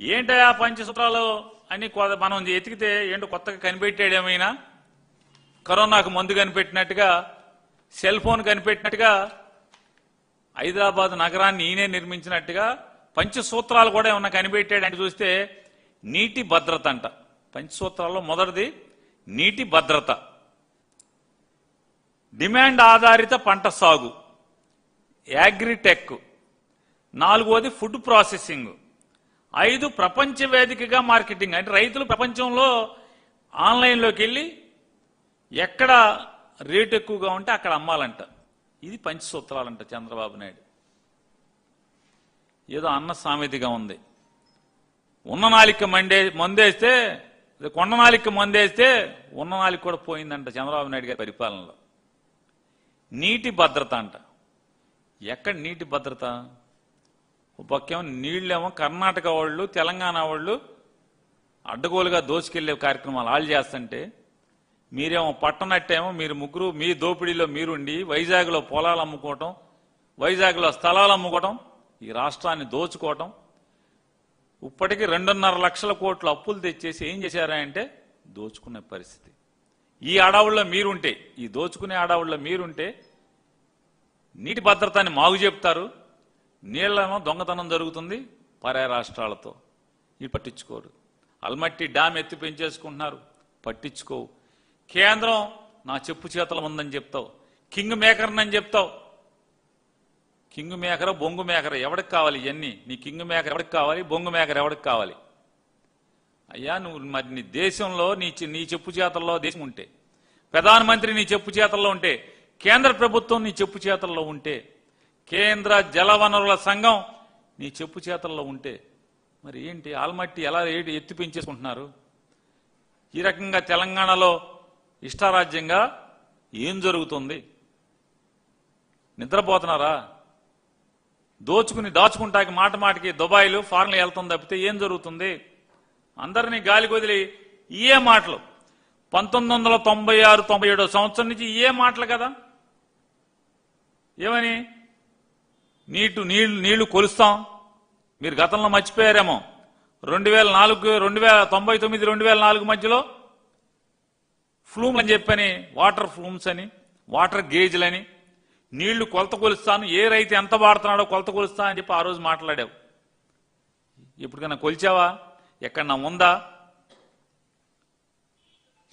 పంచసూత్రాలంట ఆ పంచసూత్రాలు అని మనం ఎతికితే ఏంటో కొత్తగా కనిపెట్టాడేమైనా కరోనాకు మందు కనిపెట్టినట్టుగా సెల్ ఫోన్ కనిపెట్టినట్టుగా హైదరాబాద్ నగరాన్ని ఈయనే నిర్మించినట్టుగా పంచసూత్రాలు కూడా ఏమన్నా కనిపెట్టాడంటే చూస్తే నీటి భద్రత అంట. పంచసూత్రాల్లో మొదటిది నీటి భద్రత. డిమాండ్ ఆధారిత పంట సాగు. యాగ్రిటెక్ నాలుగోది ఫుడ్ ప్రాసెసింగ్. ఐదు ప్రపంచ వేదికగా మార్కెటింగ్. అంటే రైతులు ప్రపంచంలో ఆన్లైన్లోకి వెళ్ళి ఎక్కడ రేటు ఎక్కువగా ఉంటే అక్కడ అమ్మాలంట. ఇది పంచసూత్రాలంట చంద్రబాబు నాయుడు. ఏదో అన్న సామెతగా ఉంది. ఉన్న నాలిక మండే మందేస్తే కొండ నాలిక మందేస్తే ఉన్న నాలిక కూడా పోయిందంట చంద్రబాబు నాయుడు గారి పరిపాలనలో. నీటి భద్రత అంట. ఎక్కడ నీటి భద్రత? పక్కేమో నీళ్ళేమో కర్ణాటక వాళ్ళు తెలంగాణ వాళ్ళు అడ్డగోలుగా దోచుకెళ్ళే కార్యక్రమాలు వాళ్ళు చేస్తుంటే మీరేమో పట్టనట్టేమో మీరు ముగ్గురు మీ దోపిడీలో మీరుండి వైజాగ్లో పొలాలు అమ్ముకోవటం వైజాగ్లో స్థలాలు అమ్ముకోవటం ఈ రాష్ట్రాన్ని దోచుకోవటం ఇప్పటికీ రెండున్నర లక్షల కోట్ల అప్పులు తెచ్చేసి ఏం చేశారా అంటే దోచుకునే పరిస్థితి. ఈ అడవుల్లో మీరుంటే ఈ దోచుకునే అడవుల్లో మీరుంటే నీటి భద్రతని మాగు చెప్తారు నీళ్ళేమో దొంగతనం జరుగుతుంది పరాయ రాష్ట్రాలతో. ఇవి పట్టించుకోరు. అల్మట్టి డ్యామ్ ఎత్తి పెంచేసుకుంటున్నారు. పట్టించుకోవు. కేంద్రం నా చెప్పు చేతలు ఉందని చెప్తావు. కింగ్ మేకర్నని చెప్తావు. కింగ్ మేకర బొంగు మేకర ఎవడికి కావాలి ఇవన్నీ నీ కింగ్ మేకర్ ఎవడికి కావాలి? బొంగు మేకర్ ఎవడికి కావాలి? అయ్యా నువ్వు మరి నీ దేశంలో నీ నీ చెప్పు చేతల్లో దేశం ఉంటే ప్రధానమంత్రి నీ చెప్పు చేతల్లో ఉంటే కేంద్ర ప్రభుత్వం నీ చెప్పు చేతల్లో ఉంటే కేంద్ర జలవనరుల సంఘం నీ చెప్పు చేతల్లో ఉంటే మరి ఏంటి ఆల్మట్టి ఎలా ఎత్తి పెంచేసుకుంటున్నారు? ఈ రకంగా తెలంగాణలో ఇష్టారాజ్యంగా ఏం జరుగుతుంది? నిద్రపోతున్నారా? దోచుకుని దాచుకుంటాకి మాట మాటకి దుబాయ్లు ఫారెన్లు వెళ్తుంది తప్పితే ఏం జరుగుతుంది? అందరినీ గాలి వదిలి ఇయే మాటలు. పంతొమ్మిది వందల తొంభై ఆరు తొంభై ఏడో సంవత్సరం నుంచి ఇయే మాటలు కదా? ఏమని? నీటు నీళ్ళు నీళ్ళు కొలుస్తాం. మీరు గతంలో మర్చిపోయారేమో. రెండు వేల నాలుగు రెండు వేల తొంభై తొమ్మిది రెండు వేల నాలుగు మధ్యలో ఫ్లూమ్ అని చెప్పని వాటర్ ఫ్లూమ్స్ అని వాటర్ గేజ్లని నీళ్ళు కొలత కొలుస్తాను. ఏ రైతు ఎంత వాడుతున్నాడో కొలత కొలుస్తా అని చెప్పి ఆ రోజు మాట్లాడావు. ఇప్పటికైనా కొలిచావా? ఎక్కడన్నా ఉందా?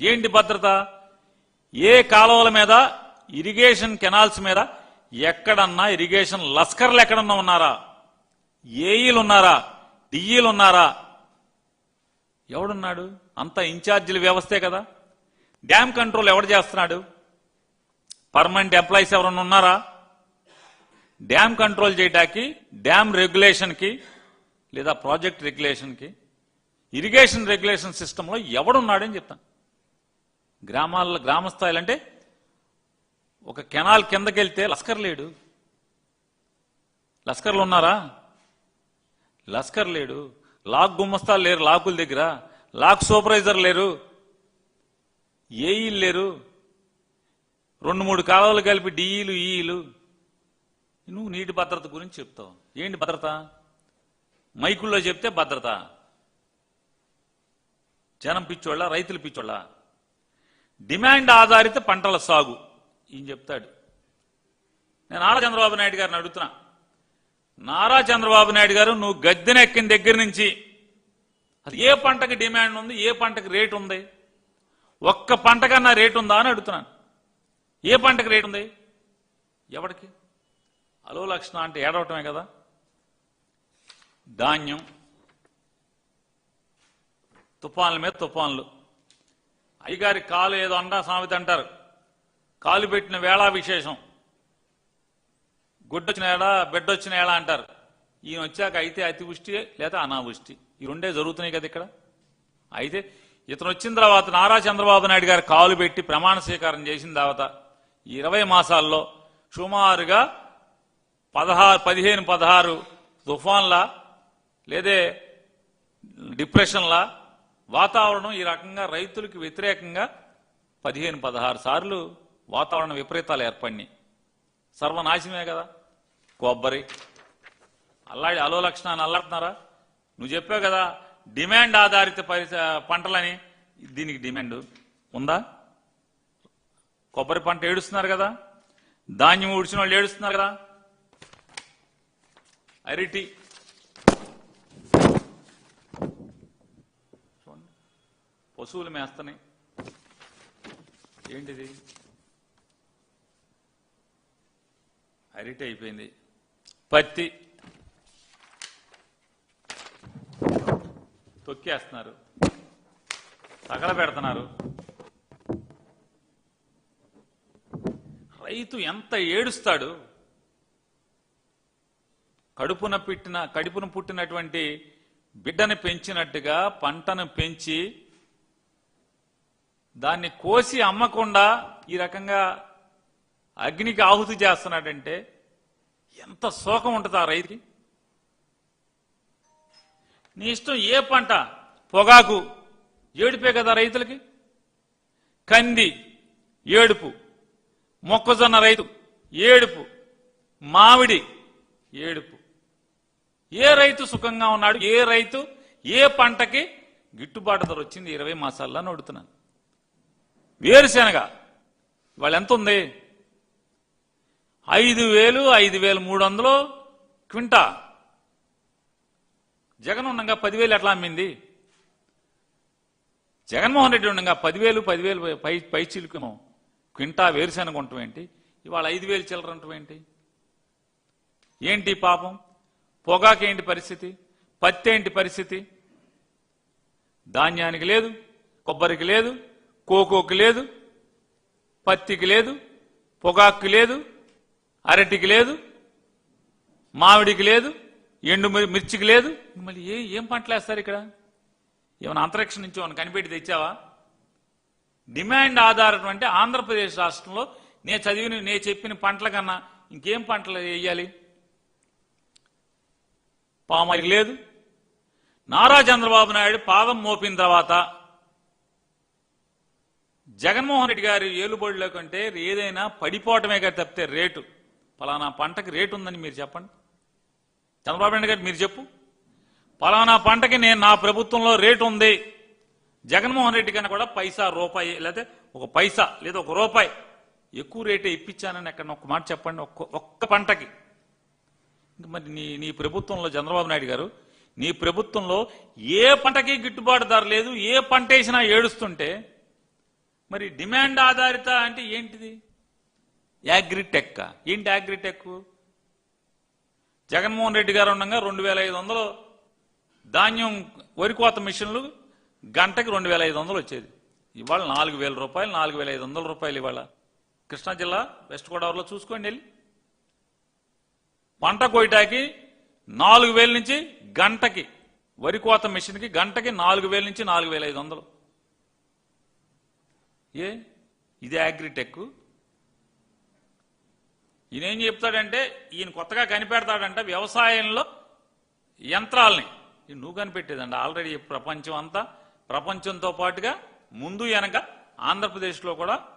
ఏంటి భద్రత? ఏ కాలువల మీద? ఇరిగేషన్ కెనాల్స్ మీద ఎక్కడన్నా ఇరిగేషన్ లస్కర్లు ఎక్కడన్నా ఉన్నారా? ఏఈలు ఉన్నారా డిఈలు ఉన్నారా ఎవడున్నాడు? అంత ఇన్ఛార్జీల వ్యవస్థే కదా. డ్యామ్ కంట్రోల్ ఎవడు చేస్తున్నాడు? పర్మనెంట్ ఎంప్లాయీస్ ఎవరన్నా ఉన్నారా? డ్యామ్ కంట్రోల్ చేయడానికి డ్యామ్ రెగ్యులేషన్కి లేదా ప్రాజెక్ట్ రెగ్యులేషన్కి ఇరిగేషన్ రెగ్యులేషన్ సిస్టంలో ఎవడున్నాడని చెప్తాను. గ్రామాల్లో గ్రామ స్థాయిలు అంటే ఒక కెనాల్ కిందకెళ్తే లస్కర్ లేడు. లస్కర్లు ఉన్నారా? లస్కర్ లేడు. లాక్ గుమ్మస్తాలు లేరు లాకుల దగ్గర. లాక్ సూపర్వైజర్ లేరు. ఏఈలు లేరు? రెండు మూడు కాలువలు కలిపి డిఈలు ఈఈలు నువ్వు నీటి భద్రత గురించి చెప్తావు. ఏంటి భద్రత? మైకుల్లో చెప్తే భద్రత. జనం పిచ్చోళ్ళ రైతులు పిచ్చోళ్ళ. డిమాండ్ ఆధారిత పంటల సాగు. ఈయన చెప్తాడు. నేను నారా చంద్రబాబు నాయుడు గారిని అడుగుతున్నా. నారా చంద్రబాబు నాయుడు గారు నువ్వు గద్దెనెక్కిన దగ్గర నుంచి అది ఏ పంటకి డిమాండ్ ఉంది ఏ పంటకి రేటు ఉంది? ఒక్క పంటకన్నా రేటు ఉందా అని అడుగుతున్నాను. ఏ పంటకి రేటు ఉంది? ఎవడికి? అలో లక్షణ అంటే ఏడవటమే కదా. ధాన్యం తుఫాన్ల మీద తుఫాన్లు. అయ్యగారి కాలు ఏదో అంటా సామెత అంటారు. కాలు పెట్టిన వేళ విశేషం. గుడ్డొచ్చిన ఏడ బిడ్డొచ్చిన ఏడ అంటారు. ఈయన వచ్చాక అయితే అతివృష్టి లేదా అనావృష్టి. ఈ రెండే జరుగుతున్నాయి కదా ఇక్కడ. అయితే ఇతను వచ్చిన తర్వాత నారా చంద్రబాబు నాయుడు గారు కాలు పెట్టి ప్రమాణ స్వీకారం చేసిన తర్వాత ఈ ఇరవై మాసాల్లో సుమారుగా పదహారు పదిహేను పదహారు తుఫాన్ల లేదే డిప్రెషన్లా వాతావరణం ఈ రకంగా రైతులకు వ్యతిరేకంగా పదిహేను పదహారు సార్లు వాతావరణ విపరీతాలు ఏర్పడినాయి. సర్వనాశనమే కదా? కొబ్బరి. అల్లాడి అలో లక్షణాన్ని అల్లాడుతున్నారా? నువ్వు చెప్పావు కదా డిమాండ్ ఆధారిత పంటలని. దీనికి డిమాండ్ ఉందా? కొబ్బరి పంట ఏడుస్తున్నారు కదా? ధాన్యం ఉడిచిన వాళ్ళు ఏడుస్తున్నారు కదా? అరటి. పశువులు మేస్తున్నాయి. ఏంటిది? అరిటి అయిపోయింది. పత్తి తొక్కేస్తున్నారు. తగల పెడుతున్నారు. రైతు ఎంత ఏడుస్తాడు? కడుపున పెట్టిన కడుపున పుట్టినటువంటి బిడ్డను పెంచినట్టుగా పంటను పెంచి దాన్ని కోసి అమ్మకుండా ఈ రకంగా అగ్నికి ఆహుతి చేస్తున్నాడంటే ఎంత శోకం ఉంటుంది ఆ రైతుకి. నీ ఇష్టం ఏ పంట పొగాకు ఏడుపే కదా రైతులకి? కంది ఏడుపు మొక్కజొన్న రైతు ఏడుపు మామిడి ఏడుపు. ఏ రైతు సుఖంగా ఉన్నాడు? ఏ రైతు ఏ పంటకి గిట్టుబాటు ధర వచ్చింది? ఇరవై మాసాల్లో అని అడుగుతున్నాను వేరుశెనగ ఇవాళ ఎంత ఉంది ఐదు వేలు ఐదు వేలు మూడు వందలు క్వింటా. జగన్ ఉండగా పదివేలు ఎట్లా అమ్మింది? జగన్మోహన్ రెడ్డి ఉండగా పదివేలు పదివేలు పై పై చిలుకును. క్వింటా వేరుశనగ ఉండటం ఏంటి? ఇవాళ ఐదు వేలు చిల్లర ఉండటం ఏంటి? ఏంటి పాపం? పొగాకేంటి పరిస్థితి? పత్తి ఏంటి పరిస్థితి? ధాన్యానికి లేదు కొబ్బరికి లేదు కోకోకి లేదు పత్తికి లేదు పొగాకు లేదు అరటికి లేదు మామిడికి లేదు ఎండు మిర్చికి లేదు. మళ్ళీ ఏ ఏం పంటలు వేస్తారు ఇక్కడ? ఏమైనా అంతరిక్షం నుంచి ఏమైనా కనిపెట్టి తెచ్చావా? డిమాండ్ ఆధారం అంటే ఆంధ్రప్రదేశ్ రాష్ట్రంలో నేను చదివిన నేను చెప్పిన పంటల కన్నా ఇంకేం పంటలు వేయాలి? పామాయిల్ లేదు. నారా చంద్రబాబు నాయుడు పాదం మోపిన తర్వాత జగన్మోహన్ రెడ్డి గారి ఏలుబడిలో కంటే ఏదైనా పడిపోవటమే కదా తప్పితే రేటు. పలానా పంటకి రేటు ఉందని మీరు చెప్పండి. చంద్రబాబు నాయుడు గారు మీరు చెప్పు. పలానా పంటకి నేను నా ప్రభుత్వంలో రేటు ఉంది. జగన్మోహన్ రెడ్డి కన్నా కూడా పైసా రూపాయి లేదా ఒక పైసా లేదా ఒక రూపాయి ఎక్కువ రేటే ఇప్పించానని ఎక్కడ ఒక్క మాట చెప్పండి. ఒక్క ఒక్క పంటకి. మరి నీ నీ ప్రభుత్వంలో చంద్రబాబు నాయుడు గారు నీ ప్రభుత్వంలో ఏ పంటకి గిట్టుబాటు ధర లేదు ఏ పంట వేసినా ఏడుస్తుంటే మరి డిమాండ్ ఆధారిత అంటే ఏంటిది? యాగ్రిటెక్ ఏంటి యాగ్రిటెక్ జగన్మోహన్ రెడ్డి గారు ఉండగా రెండు వేల ఐదు వందలు ధాన్యం వరి కోత మిషన్లు గంటకి రెండు వేల ఐదు వందలు వచ్చేది. ఇవాళ నాలుగు వేల రూపాయలు నాలుగు వేల ఐదు వందల రూపాయలు ఇవాళ. కృష్ణా జిల్లా వెస్ట్ గోదావరిలో చూసుకోండి వెళ్ళి. పంట కోయటాకి నాలుగు వేల నుంచి గంటకి వరి కోత మిషన్కి గంటకి నాలుగు వేల నుంచి నాలుగు వేల ఐదు వందలు. ఏ? ఇది అగ్రిటెక్ ఈయన ఏం చెప్తాడంటే ఈయన కొత్తగా కనిపెడతాడంటే వ్యవసాయంలో యంత్రాలని. నువ్వు కనిపెట్టేదండి ఆల్రెడీ ప్రపంచం అంతా. ప్రపంచంతో పాటుగా ముందు వెనక ఆంధ్రప్రదేశ్లో కూడా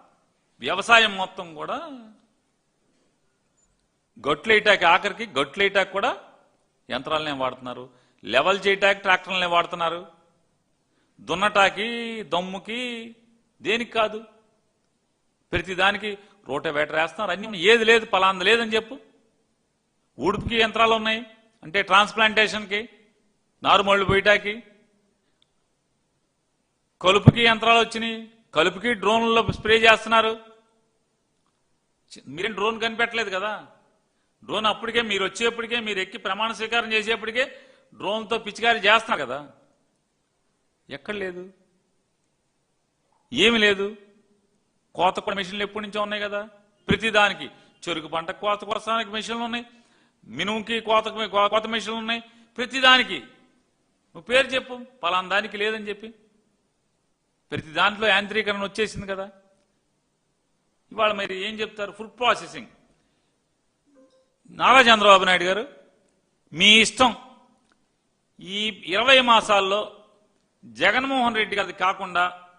వ్యవసాయం మొత్తం కూడా గొట్లేటాకి ఆఖరికి గొట్లేటాకి కూడా యంత్రాలనే వాడుతున్నారు. లెవెల్ చేయటాకి ట్రాక్టర్లనే వాడుతున్నారు. దున్నటాకి దమ్ముకి దేనికి కాదు. ప్రతి దానికి రోటవేటర్ వేస్తున్నారు. అన్ని ఏది లేదు పలాంది లేదని చెప్పు. ఊడుపుకి యంత్రాలు ఉన్నాయి. అంటే ట్రాన్స్ప్లాంటేషన్కి నారుమళ్ళు పోయటాకి కలుపుకి యంత్రాలు వచ్చినాయి. కలుపుకి డ్రోన్లలో స్ప్రే చేస్తున్నారు. మీరేం డ్రోన్ కనిపెట్టలేదు కదా? డ్రోన్ అప్పటికే మీరు వచ్చేప్పటికే మీరు ఎక్కి ప్రమాణ స్వీకారం చేసేప్పటికే డ్రోన్తో పిచికారి చేస్తున్నారు కదా? ఎక్కడ లేదు. ఏమి లేదు. కోత కూడా మిషన్లు ఎప్పటి నుంచో ఉన్నాయి కదా. ప్రతిదానికి చెరుకు పంట కోత కోసానికి మిషన్లు ఉన్నాయి. మినుముకి కోత కోత మిషన్లు ఉన్నాయి. ప్రతిదానికి నువ్వు పేరు చెప్పు. పలానా దానికి లేదని చెప్పి. ప్రతి దాంట్లో యాంత్రీకరణ వచ్చేసింది కదా. ఇవాళ మరి ఏం చెప్తారు? Food processing. నారా చంద్రబాబు నాయుడు గారు మీ ఇష్టం. ఈ ఇరవై మాసాల్లో జగన్మోహన్ రెడ్డి గారిది కాకుండా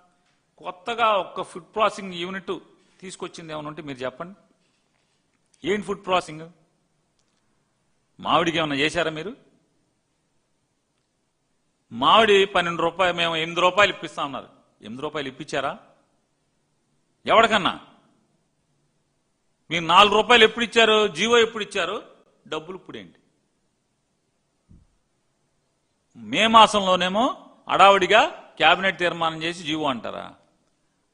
కొత్తగా ఒక ఫుడ్ ప్రాసెసింగ్ యూనిట్ తీసుకొచ్చింది ఏమైనా ఉంటే మీరు చెప్పండి. ఏంటి ఫుడ్ ప్రాసెసింగ్? మామిడికి ఏమైనా చేశారా మీరు? మామిడి పన్నెండు రూపాయలు మేము ఎనిమిది రూపాయలు ఇప్పిస్తా ఉన్నారు ఎనిమిది రూపాయలు ఇప్పించారా? ఎవరికన్నా? మీరు నాలుగు రూపాయలు ఎప్పుడు ఇచ్చారు? జీవో ఎప్పుడు ఇచ్చారు? డబ్బులు ఇప్పుడేంటి మే మాసంలోనేమో అడావుడిగా కేబినెట్ తీర్మానం చేసి జీవో అంటారా?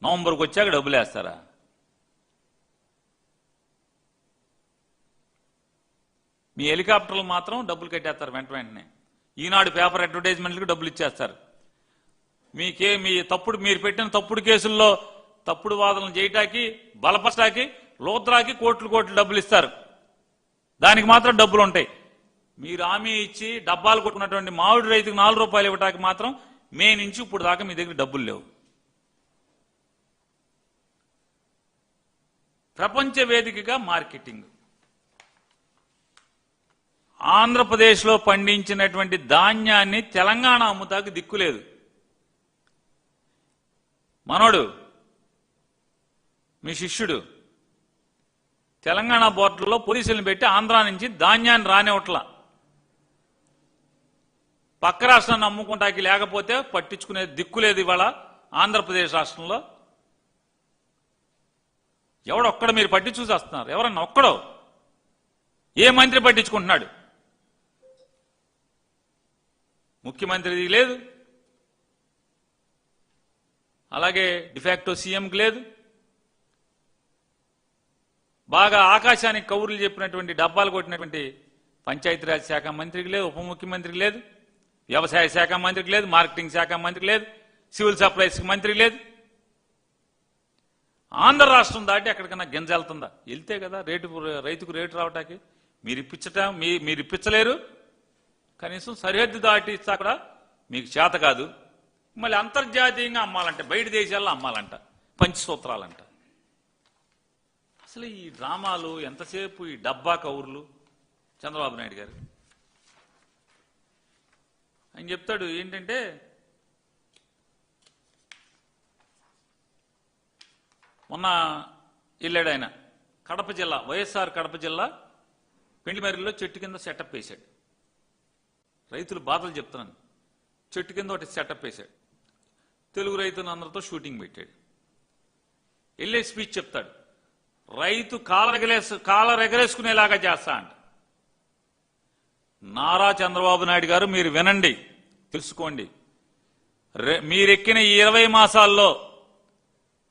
నవంబర్కి వచ్చాక డబ్బులు వేస్తారా మీ హెలికాప్టర్లు మాత్రం డబ్బులు కట్టేస్తారు వెంట వెంటనే. ఈనాడు పేపర్ అడ్వర్టైజ్మెంట్లకు డబ్బులు ఇచ్చేస్తారు. మీకే మీ తప్పుడు మీరు పెట్టిన తప్పుడు కేసుల్లో తప్పుడు వాదనలు చేయటానికి బలపరచడానికి లోత్రాకి కోట్లు కోట్లు డబ్బులు ఇస్తారు. దానికి మాత్రం డబ్బులు ఉంటాయి. మీరు హామీ ఇచ్చి డబ్బాలు కొట్టుకున్నటువంటి మామిడి రైతుకు నాలుగు రూపాయలు ఇవ్వటానికి మాత్రం మే నుంచి ఇప్పుడు దాకా మీ దగ్గర డబ్బులు లేవు. ప్రపంచ వేదికగా మార్కెటింగ్. ఆంధ్రప్రదేశ్లో పండించినటువంటి ధాన్యాన్ని తెలంగాణ అమ్ముతాకు దిక్కులేదు మనోడు మీ శిష్యుడు తెలంగాణ బోర్డులో పోలీసులను పెట్టి ఆంధ్రా నుంచి ధాన్యాన్ని రానివ్వట్లా. పక్క రాష్ట్రాన్ని అమ్ముకుంటాకి లేకపోతే పట్టించుకునే దిక్కులేదు ఇవాళ ఆంధ్రప్రదేశ్ రాష్ట్రంలో. ఎవడొక్కడ మీరు పట్టి చూసేస్తున్నారు. ఎవరన్నా ఒక్కడో ఏ మంత్రి పట్టించుకుంటున్నాడు? ముఖ్యమంత్రిది లేదు. అలాగే డిఫాక్టో సీఎంకి లేదు. బాగా ఆకాశానికి కౌరులు చెప్పినటువంటి డబ్బాలు కొట్టినటువంటి పంచాయతీరాజ్ శాఖ మంత్రికి లేదు ఉప ముఖ్యమంత్రికి లేదు. వ్యవసాయ శాఖ మంత్రికి లేదు మార్కెటింగ్ శాఖ మంత్రికి లేదు సివిల్ సప్లైస్ మంత్రికి లేదు. ఆంధ్ర రాష్ట్రం దాటి ఎక్కడికైనా గింజ వెళ్తుందా? వెళ్తే కదా రేటు రైతుకు రేటు రావటానికి. మీరు ఇప్పించట మీ మీరు ఇప్పించలేరు. కనీసం సరిహద్దు దాటి కూడా మీకు చేత కాదు. మళ్ళీ అంతర్జాతీయంగా అమ్మాలంట బయట దేశాల్లో అమ్మాలంట పంచసూత్రాలంట. అసలు ఈ డ్రామాలు ఎంతసేపు ఈ డబ్బా కౌర్లు? చంద్రబాబు నాయుడు గారు. ఆయన చెప్తాడు ఏంటంటే మొన్న వెళ్ళాడు ఆయన. కడప జిల్లా వైఎస్ఆర్ కడప జిల్లా పెండిమరిలో చెట్టు కింద సెటప్ వేశాడు. రైతులు బాధలు చెప్తున్నాను. చెట్టు కింద ఒకటి సెటప్ వేశాడు. తెలుగు రైతులు అందరితో షూటింగ్ పెట్టాడు. వెళ్ళే స్పీచ్ చెప్తాడు. రైతు కాలరెగలేసు కాలరెగలేసుకునేలాగా చేస్తా అంట. నారా చంద్రబాబు నాయుడు గారు మీరు వినండి తెలుసుకోండి. మీరెక్కిన ఇరవై మాసాల్లో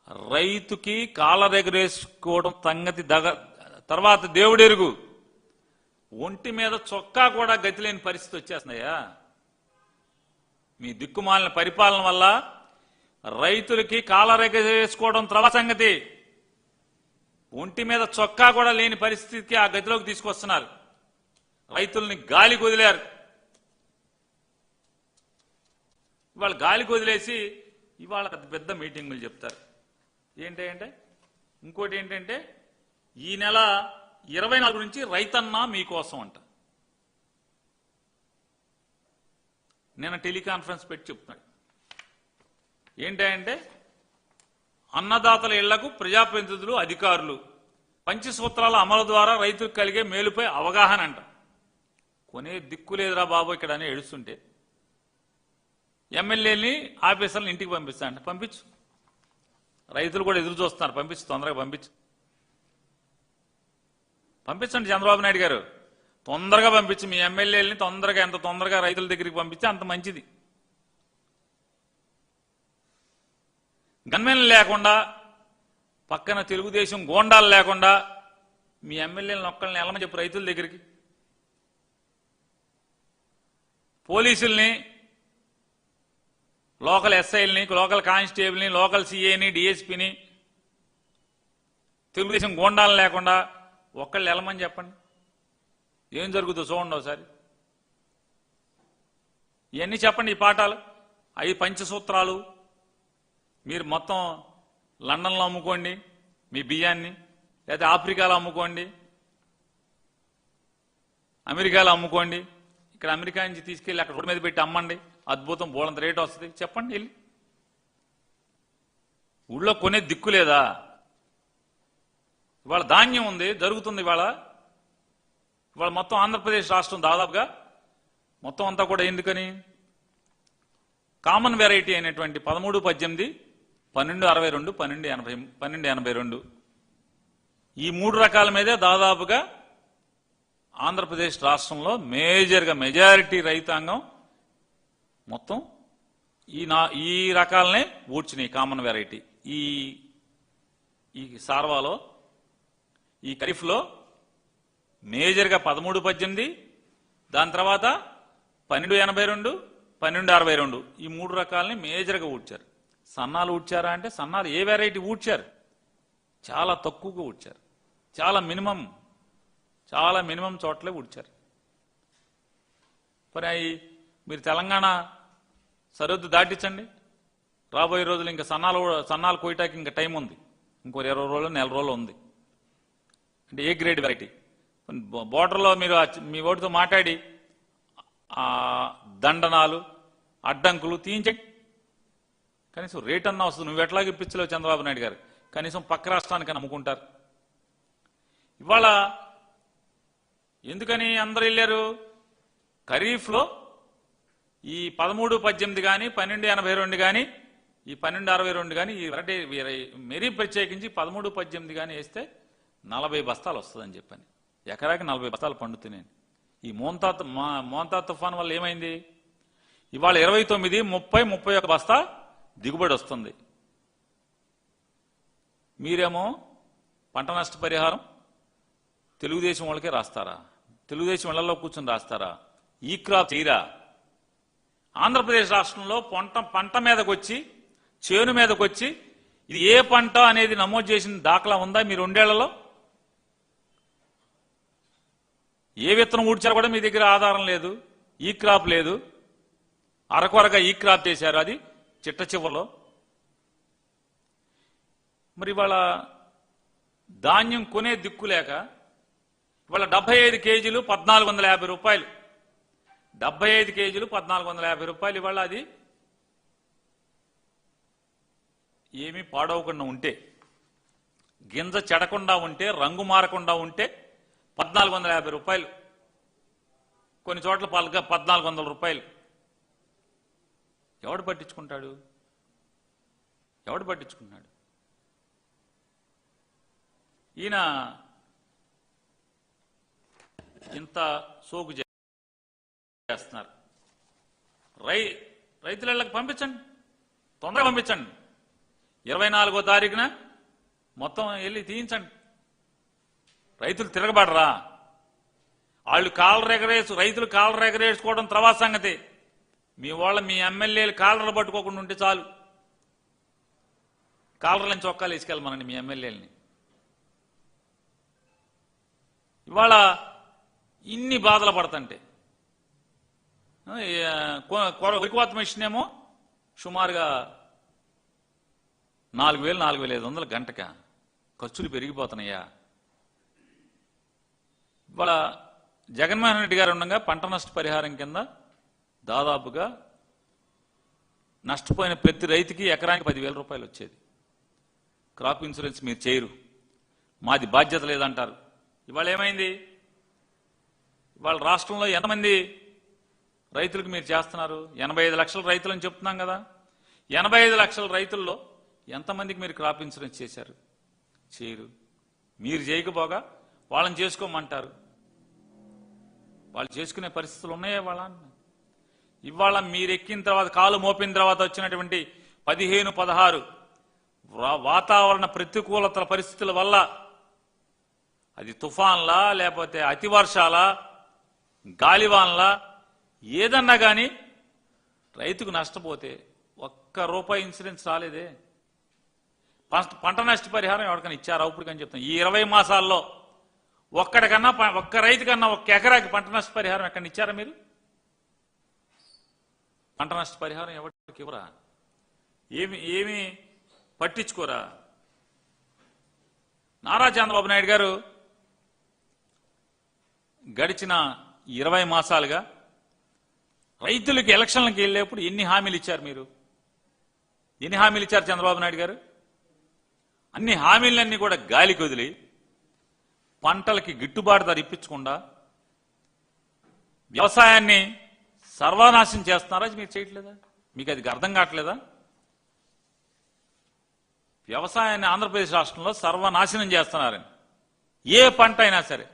రైతుకి కాలరెగరేసుకోవడం సంగతి దగ తర్వాత దేవుడెరుగు. ఒంటి మీద చొక్కా కూడా గతిలేని పరిస్థితి వచ్చేస్తున్నాయా? మీ దిక్కుమాలిన పరిపాలన వల్ల రైతులకి కాలరెగరేసుకోవడం తర్వాత సంగతి. ఒంటి మీద చొక్కా కూడా లేని పరిస్థితికి ఆ గతిలోకి తీసుకొస్తున్నారు. రైతుల్ని గాలి వదిలారు. ఇవాళ గాలి కుదిలేసి ఇవాళ పెద్ద పెద్ద మీటింగులు చెప్తారు. ఏంటంటే ఇంకోటి ఏంటంటే ఈ నెల ఇరవై నాలుగు నుంచి రైతన్న మీకోసం అంట. నేను టెలికాన్ఫరెన్స్ పెట్టి చెప్తున్నాడు. ఏంటంటే అన్నదాతల ఇళ్ళకు ప్రజాప్రతినిధులు అధికారులు పంచసూత్రాల అమలు ద్వారా రైతులకు కలిగే మేలుపై అవగాహన అంట. కొనే దిక్కు లేదురా బాబు ఇక్కడ అని ఏడుస్తుంటే ఎమ్మెల్యేని ఆఫీసర్లను ఇంటికి పంపిస్తా అంట. పంపించు. రైతులు కూడా ఎదురు చూస్తున్నారు. పంపించు తొందరగా పంపించు. పంపించండి చంద్రబాబు నాయుడు గారు. తొందరగా పంపించి. మీ ఎమ్మెల్యేలని తొందరగా ఎంత తొందరగా రైతుల దగ్గరికి పంపించి అంత మంచిది. గన్మెన్ లేకుండా పక్కన తెలుగుదేశం గోండాలు లేకుండా మీ ఎమ్మెల్యేలను ఒక్కళ్ళని వెళ్ళమని చెప్పు రైతుల దగ్గరికి. పోలీసుల్ని లోకల్ ఎస్ఐల్ని లోకల్ కానిస్టేబుల్ని లోకల్ సిఏని డిఎస్పీని తెలుగుదేశం గోండాలు లేకుండా ఒక్కళ్ళు వెళ్ళమని చెప్పండి. ఏం జరుగుతుందో చూడండి ఒకసారి. ఇవన్నీ చెప్పండి ఈ పాఠాలు. అవి పంచసూత్రాలు. మీరు మొత్తం లండన్లో అమ్ముకోండి మీ బియ్యాన్ని లేదా ఆఫ్రికాలో అమ్ముకోండి అమెరికాలో అమ్ముకోండి. ఇక్కడ అమెరికా నుంచి తీసుకెళ్ళి అక్కడ రోడ్డు మీద పెట్టి అమ్మండి. అద్భుతం బోలంత రేట్ వస్తుంది. చెప్పండి వెళ్ళి. ఊళ్ళో కొనే దిక్కు లేదా? ఇవాళ ధాన్యం ఉంది జరుగుతుంది ఇవాళ. ఇవాళ మొత్తం ఆంధ్రప్రదేశ్ రాష్ట్రం దాదాపుగా మొత్తం అంతా కూడా ఎందుకని? కామన్ వెరైటీ అయినటువంటి పదమూడు పద్దెనిమిది పన్నెండు అరవై రెండు పన్నెండు ఎనభై పన్నెండు ఎనభై రెండు. ఈ మూడు రకాల మీదే దాదాపుగా ఆంధ్రప్రదేశ్ రాష్ట్రంలో మేజర్గా మెజారిటీ రైతాంగం మొత్తం ఈ నా ఈ రకాలనే ఊడ్చినాయి కామన్ వెరైటీ ఈ ఈ సార్వాలో ఈ ఖరీఫ్లో మేజర్గా పదమూడు పద్దెనిమిది దాని తర్వాత పన్నెండు ఎనభై రెండు పన్నెండు అరవై రెండు. ఈ మూడు రకాలని మేజర్గా ఊడ్చారు. సన్నాలు ఊడ్చారా అంటే సన్నాలు ఏ వెరైటీ ఊడ్చారు? చాలా తక్కువగా ఊడ్చారు. చాలా మినిమం చాలా మినిమం చోట్లే ఊడ్చారు. మరి మీరు తెలంగాణ సరిహద్దు దాటించండి. రాబోయే రోజులు ఇంకా సన్నాలు సన్నాలు కోయటానికి ఇంకా టైం ఉంది. ఇంకో ఇరవై రోజులు నెల రోజులు ఉంది. అంటే ఏ గ్రేడ్ వెరైటీ బోర్డర్లో మీరు మీ ఓటుతో మాట్లాడి దండనాలు అడ్డంకులు తీయించండి. కనీసం రేట్ అన్నా వస్తుంది. నువ్వు ఎట్లాగ ఇప్పించలేవు చంద్రబాబు నాయుడు గారు? కనీసం పక్క రాష్ట్రానికి నమ్ముకుంటారు. ఇవాళ ఎందుకని అందరు వెళ్ళారు? ఖరీఫ్లో ఈ పదమూడు పద్దెనిమిది కానీ పన్నెండు ఎనభై రెండు కానీ ఈ పన్నెండు అరవై రెండు కానీ ఈ వెరైటీ మెరీ ప్రత్యేకించి పదమూడు పద్దెనిమిది కానీ వేస్తే నలభై బస్తాలు వస్తుందని చెప్పాను. ఎకరాకి నలభై బస్తాలు పండుతున్నాయి. ఈ మోంతా మా- మోంతా తుఫాన్ వల్ల ఏమైంది? ఇవాళ ఇరవై తొమ్మిది ముప్పై ముప్పై ఒక బస్తా దిగుబడి వస్తుంది. మీరేమో పంట నష్ట పరిహారం తెలుగుదేశం వాళ్ళకే రాస్తారా? తెలుగుదేశం ఇళ్ళలో కూర్చొని రాస్తారా? ఈ క్రాప్ చేయరా? ఆంధ్రప్రదేశ్ రాష్ట్రంలో పంట పంట మీదకొచ్చి చేను మీదకొచ్చి ఇది ఏ పంట అనేది నమోదు చేసిన దాఖలా ఉందా మీ రెండేళ్ళలో? ఏ విత్తనం ఊడ్చారో కూడా మీ దగ్గర ఆధారం లేదు ఈ క్రాప్ లేదు. అరకొరగా ఈ క్రాప్ చేశారు అది చిట్ట చివరిలో. మరి ఇవాళ ధాన్యం కొనే దిక్కు లేక ఇవాళ డెబ్బై ఐదు కేజీలు పద్నాలుగు వందల యాభై రూపాయలు. డెబ్బై ఐదు కేజీలు పద్నాలుగు వందల యాభై రూపాయలు ఇవాళ అది. ఏమీ పాడవకుండా ఉంటే గింజ చెడకుండా ఉంటే రంగు మారకుండా ఉంటే పద్నాలుగు వందల యాభై రూపాయలు. కొన్ని చోట్ల పాలుగా పద్నాలుగు వందల రూపాయలు. ఎవడు పట్టించుకుంటాడు? ఎవడు పట్టించుకున్నాడు ఈయన ఇంత సోకు చేస్తున్నారు. రై రైతులకు పంపించండి. తొందరగా పంపించండి. ఇరవై నాలుగో తారీఖున మొత్తం వెళ్ళి తీయించండి. రైతులు తిరగబడరా? వాళ్ళు కాలర్ ఎగరేసు రైతులు కాలర్ ఎగరేసుకోవడం తర్వాత సంగతి. మీ వాళ్ళ మీ ఎమ్మెల్యేలు కాలర్లు పట్టుకోకుండా ఉంటే చాలు. కాళ్ళని చొక్కాలు వేసుకెళ్ళమనండి మీ ఎమ్మెల్యేలని. ఇవాళ ఇన్ని బాధలు పడుతుంటే ఉరికోత మిషన్ ఏమో సుమారుగా నాలుగు వేలు నాలుగు వేల ఐదు వందల గంటక. ఖర్చులు పెరిగిపోతున్నాయా? ఇవాళ జగన్మోహన్ రెడ్డి గారు ఉండగా పంట నష్ట పరిహారం కింద దాదాపుగా నష్టపోయిన ప్రతి రైతుకి ఎకరానికి పదివేల రూపాయలు వచ్చేది. క్రాప్ ఇన్సూరెన్స్ మీరు చేయరు. మాది బాధ్యత లేదంటారు. ఇవాళ ఏమైంది? ఇవాళ రాష్ట్రంలో ఎంతమంది రైతులకు మీరు చేస్తున్నారు? ఎనభై ఐదు లక్షల రైతులని చెప్తున్నాం కదా. ఎనభై ఐదు లక్షల రైతుల్లో ఎంతమందికి మీరు క్రాప్ ఇన్సూరెన్స్ చేశారు? చేయరు. మీరు చేయకపోగా వాళ్ళని చేసుకోమంటారు. వాళ్ళు చేసుకునే పరిస్థితులు ఉన్నాయా వాళ్ళ? ఇవాళ మీరు ఎక్కిన తర్వాత కాలు మోపిన తర్వాత వచ్చినటువంటి పదిహేను పదహారు వాతావరణ ప్రతికూలతల పరిస్థితుల వల్ల అది తుఫాన్లా లేకపోతే అతివర్షాలా గాలివాన్లా ఏదన్నా కానీ రైతుకు నష్టపోతే ఒక్క రూపాయి ఇన్సూరెన్స్ రాలేదే. పంట- పంట నష్ట పరిహారం ఎవరికైనా ఇచ్చారా? ఇప్పుడు అని చెప్తాను. ఈ ఇరవై మాసాల్లో ఒక్కడికన్నా ఒక్క రైతుకన్నా ఒక్క ఎకరాకి పంట నష్టపరిహారం ఎక్కడ ఇచ్చారా మీరు? పంట నష్ట పరిహారం ఎవరికి ఇవ్వరా? ఏమి ఏమి పట్టించుకోరా? నారా చంద్రబాబు నాయుడు గారు గడిచిన ఇరవై మాసాలుగా రైతులకు ఎలక్షన్లకు వెళ్ళేప్పుడు ఎన్ని హామీలు ఇచ్చారు మీరు? ఎన్ని హామీలు ఇచ్చారు చంద్రబాబు నాయుడు గారు? అన్ని హామీలన్నీ కూడా గాలికి వదిలి పంటలకి గిట్టుబాటు ధర ఇప్పించకుండా వ్యవసాయాన్ని సర్వనాశనం చేస్తున్నారా? మీరు చేయట్లేదా? మీకు అది అర్థం కావట్లేదా? వ్యవసాయాన్ని ఆంధ్రప్రదేశ్ రాష్ట్రంలో సర్వనాశనం చేస్తున్నారని. ఏ పంట అయినా సరే.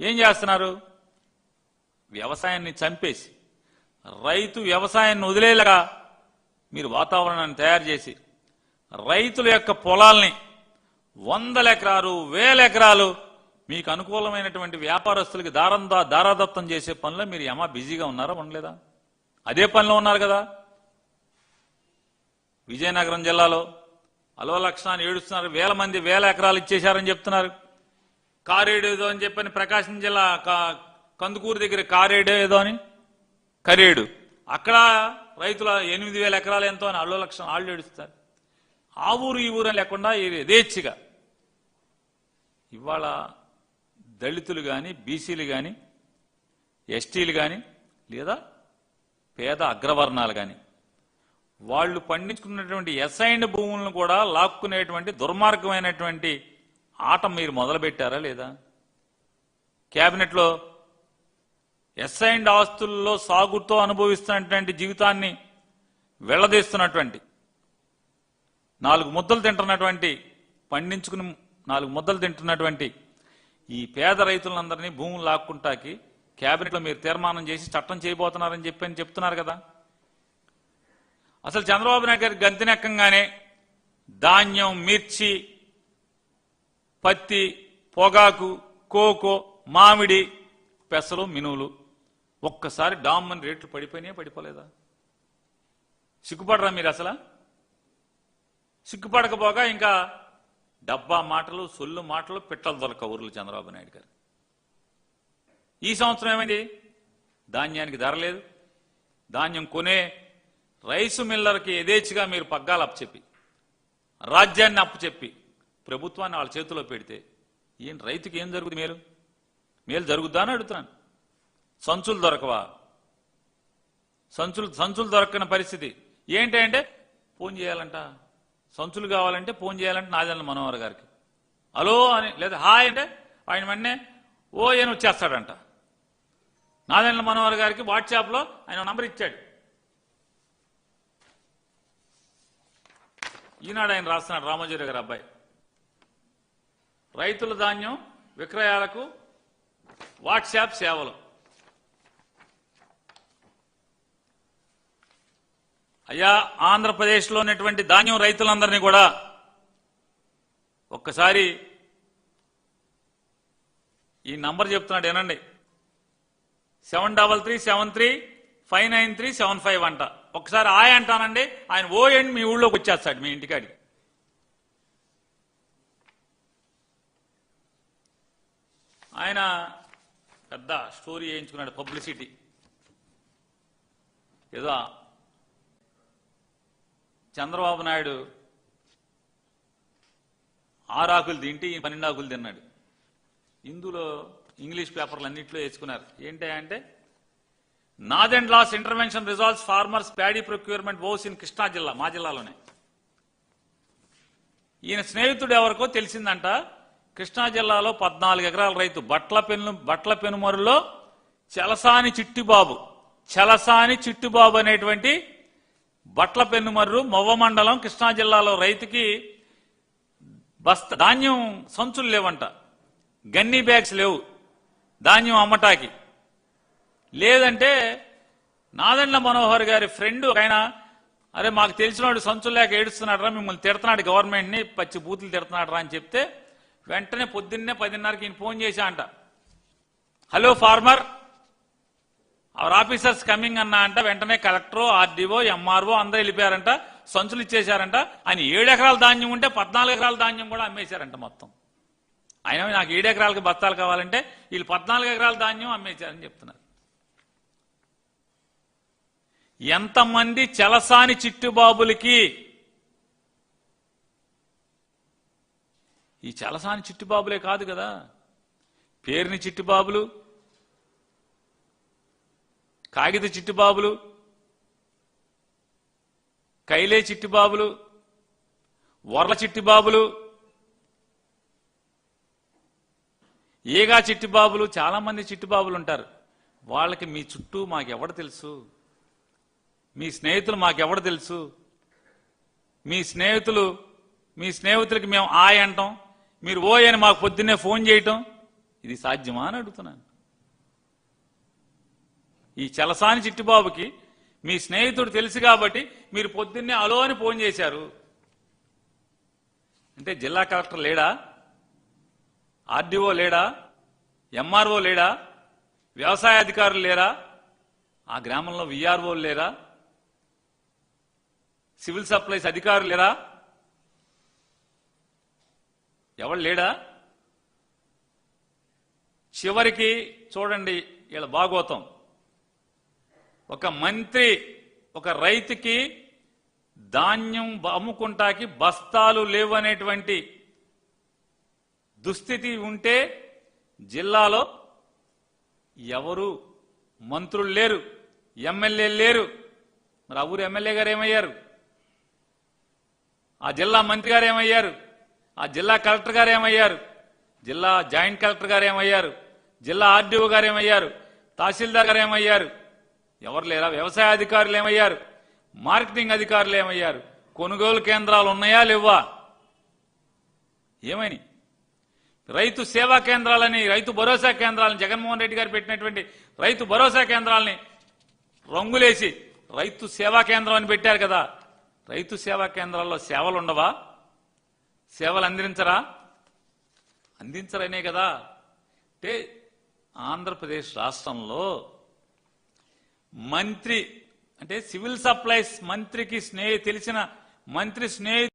ఏం చేస్తున్నారు? వ్యవసాయాన్ని చంపేసి రైతు వ్యవసాయాన్ని వదిలేలాగా మీరు వాతావరణాన్ని తయారు చేసి రైతుల యొక్క పొలాల్ని వందల ఎకరాలు వేల ఎకరాలు మీకు అనుకూలమైనటువంటి వ్యాపారస్తులకి దారంతా దారాదత్తం చేసే పనిలో మీరు ఏమా బిజీగా ఉన్నారా ఉండలేదా? అదే పనిలో ఉన్నారు కదా. విజయనగరం జిల్లాలో అలవ లక్షణాన్ని ఏడుస్తున్నారు. వేల మంది వేల ఎకరాలు ఇచ్చేశారని చెప్తున్నారు. కారేడు ఏదో అని చెప్పని ప్రకాశం జిల్లా కా- కందుకూరు దగ్గర కారేడు ఏదో అని? కరేడు. అక్కడ రైతుల ఎనిమిది వేల ఎకరాలు ఎంతో అని అల్లు లక్షణం ఆళ్ళు ఏడుస్తారు. ఆ ఊరు ఈ ఊరు లేకుండా ఇది యథేచ్ఛగా ఇవాళ దళితులు కానీ బీసీలు కానీ ఎస్టీలు కానీ లేదా పేద అగ్రవర్ణాలు కానీ వాళ్ళు పండించుకున్నటువంటి ఎస్ఐండ్ భూములను కూడా లాక్కునేటువంటి దుర్మార్గమైనటువంటి ఆట మీరు మొదలుపెట్టారా లేదా? క్యాబినెట్లో ఎస్ఐండ్ ఆస్తుల్లో సాగుతో అనుభవిస్తున్నటువంటి జీవితాన్ని వెళ్ళదీస్తున్నటువంటి నాలుగు ముద్దలు తింటున్నటువంటి పండించుకుని నాలుగు ముద్దలు తింటున్నటువంటి ఈ పేద రైతులందరినీ భూములు లాక్కుంటాకి క్యాబినెట్లో మీరు తీర్మానం చేసి చట్టం చేయబోతున్నారని చెప్పి అని చెప్తున్నారు కదా. అసలు చంద్రబాబు నాయుడు గారి గంతినెక్కంగానే ధాన్యం మిర్చి పత్తి పొగాకు కోకో మామిడి పెసలు మినువులు ఒక్కసారి డామ్ అని రేట్లు పడిపోయినాయా పడిపోలేదా? సిగ్గుపడరా మీరు అసలు? సిగ్గుపడకపోగా ఇంకా డబ్బా మాటలు సొల్లు మాటలు పిట్టలు దొరక ఊర్లు చంద్రబాబు నాయుడు గారు. ఈ సంవత్సరం ఏమైంది? ధాన్యానికి ధర లేదు. ధాన్యం కొనే రైసు మిల్లర్కి యథేచ్ఛగా మీరు పగ్గాలు అప్పచెప్పి రాజ్యాన్ని అప్పచెప్పి ప్రభుత్వాన్ని వాళ్ళ చేతిలో పెడితే ఏం రైతుకి ఏం జరుగుతుంది మేలు? మేలు జరుగుద్దా అని అడుగుతున్నాను. సంచులు దొరకవా? సంచులు సంచులు దొరకని పరిస్థితి. ఏంటి అంటే ఫోన్ చేయాలంట. సంచులు కావాలంటే ఫోన్ చేయాలంటే నాదన్న మనోహర్ గారికి. హలో అని లేదా హాయ్ అంటే ఆయన వెంటనే ఓ అని వచ్చేస్తాడంట. నాదన్న మనోహర్ గారికి వాట్సాప్లో ఆయన నంబర్ ఇచ్చాడు. ఈనాడు ఆయన రాస్తున్నాడు రామోజీరావు గారి అబ్బాయి. రైతుల ధాన్యం విక్రయాలకు వాట్సాప్ సేవలు. అయ్యా ఆంధ్రప్రదేశ్లో ఉన్నటువంటి ధాన్యం రైతులందరినీ కూడా ఒక్కసారి ఈ నంబర్ చెప్తున్నాడు ఏనండి seven double three seven three five nine three seven five అంట. ఒకసారి ఆయ అంటానండి ఆయన ఓ ఎండ్ మీ ఊళ్ళోకి వచ్చేస్తాడు మీ ఇంటికాడికి. ఆయన పెద్ద స్టోరీ వేయించుకున్నాడు పబ్లిసిటీ. ఏదో చంద్రబాబు నాయుడు ఆరాకులు తింటే ఈ పన్నెండు ఆకులు తిన్నాడు. ఇందులో ఇంగ్లీష్ పేపర్లు అన్నింటిలో వేసుకున్నారు. ఏంటి అంటే నాద్ and loss intervention resolves farmers paddy procurement ఓస్ ఇన్ కృష్ణా జిల్లా మా జిల్లాలోనే. ఈయన స్నేహితుడు ఎవరికో తెలిసిందంట కృష్ణా జిల్లాలో పద్నాలుగు ఎకరాల రైతు బట్ల పెను బట్ల పెనుమరులో చలసాని చిట్టిబాబు చలసాని చిట్టిబాబు అనేటువంటి బట్ల పెన్నుమర్రు మొవ్వ మండలం కృష్ణా జిల్లాలో రైతుకి బస్త ధాన్యం సంచులు లేవంట. గన్నీ బ్యాగ్స్ లేవు. ధాన్యం అమ్మటాకి లేదంటే నాదండ్ల మనోహర్ గారి ఫ్రెండ్ ఆయన అరే మాకు తెలిసినవాడు సంచులు లేక ఏడుస్తున్నాడు రా మిమ్మల్ని తిడుతున్నాడు గవర్నమెంట్ని పచ్చి బూతులు తిడుతున్నాడు రా అని చెప్తే వెంటనే పొద్దున్నే పదిన్నరకి ఈయన ఫోన్ చేశా అంట hello farmer! Our officers coming అన్నా అంట వెంటనే కలెక్టర్ ఆర్డీఓ ఎంఆర్ఓ అందరూ వెళ్ళిపోయారంట సంచులు ఇచ్చేశారంట. ఆయన ఏడు ఎకరాల ధాన్యం ఉంటే పద్నాలుగు ఎకరాల ధాన్యం కూడా అమ్మేశారంట మొత్తం. అయినా నాకు ఏడు ఎకరాలకి బత్తాలు కావాలంటే వీళ్ళు పద్నాలుగు ఎకరాల ధాన్యం అమ్మేశారని చెప్తున్నారు. ఎంతమంది చలసాని చిట్టుబాబులకి ఈ చలసాని చిట్టుబాబులే కాదు కదా. పేరుని చిట్టుబాబులు కాగిత చిట్టుబాబులు కైలే చిట్టుబాబులు వర్ల చిట్టుబాబులు ఏగా చిట్టుబాబులు చాలామంది చిట్టుబాబులు ఉంటారు. వాళ్ళకి మీ చుట్టూ మాకెవడ తెలుసు? మీ స్నేహితులు మాకెవడు తెలుసు? మీ స్నేహితులు మీ స్నేహితులకి మేము ఆయ్ అంటాం. మీరు ఓ అని మాకు పొద్దున్నే ఫోన్ చేయటం. ఇది సాధ్యమా అని అడుగుతున్నాను. ఈ చలసాని చిట్టిబాబుకి మీ స్నేహితుడు తెలుసు కాబట్టి మీరు పొద్దున్నే అలో అని ఫోన్ చేశారు. అంటే జిల్లా కలెక్టర్ లేడా? ఆర్డీఓ లేడా? ఎంఆర్ఓ లేడా? వ్యవసాయ అధికారులు లేరా? ఆ గ్రామంలో విఆర్ఓలు లేరా? సివిల్ సప్లైస్ అధికారులు లేరా? ఎవడు లేడా? చివరికి చూడండి వీళ్ళ భాగవతం ఒక మంత్రి ఒక రైతుకి ధాన్యం అమ్ముకుంటాకి బస్తాలు లేవు అనేటువంటి దుస్థితి ఉంటే జిల్లాలో ఎవరు మంత్రులు లేరు ఎమ్మెల్యేలు లేరు. మరి ఆ ఊరు ఎమ్మెల్యే గారు ఏమయ్యారు? ఆ జిల్లా మంత్రి గారు ఏమయ్యారు? ఆ జిల్లా కలెక్టర్ గారు ఏమయ్యారు? జిల్లా జాయింట్ కలెక్టర్ గారు ఏమయ్యారు? జిల్లా ఆర్డీఓ గారు ఏమయ్యారు? తహసీల్దార్ గారు ఏమయ్యారు? ఎవరు లేరా? వ్యవసాయ అధికారులు ఏమయ్యారు? మార్కెటింగ్ అధికారులు ఏమయ్యారు? కొనుగోలు కేంద్రాలు ఉన్నాయా లేవా? ఏమని? రైతు సేవా కేంద్రాలని రైతు భరోసా కేంద్రాలను జగన్మోహన్ రెడ్డి గారు పెట్టినటువంటి రైతు భరోసా కేంద్రాలని రంగులేసి రైతు సేవా కేంద్రం అని పెట్టారు కదా. రైతు సేవా కేంద్రాల్లో సేవలు ఉండవా? సేవలు అందించరా? అందించరనే కదా. అంటే ఆంధ్రప్రదేశ్ రాష్ట్రంలో మంత్రి అంటే సివిల్ సప్లైస్ మంత్రికి స్నేహి తెలిసిన మంత్రి స్నేహితుడు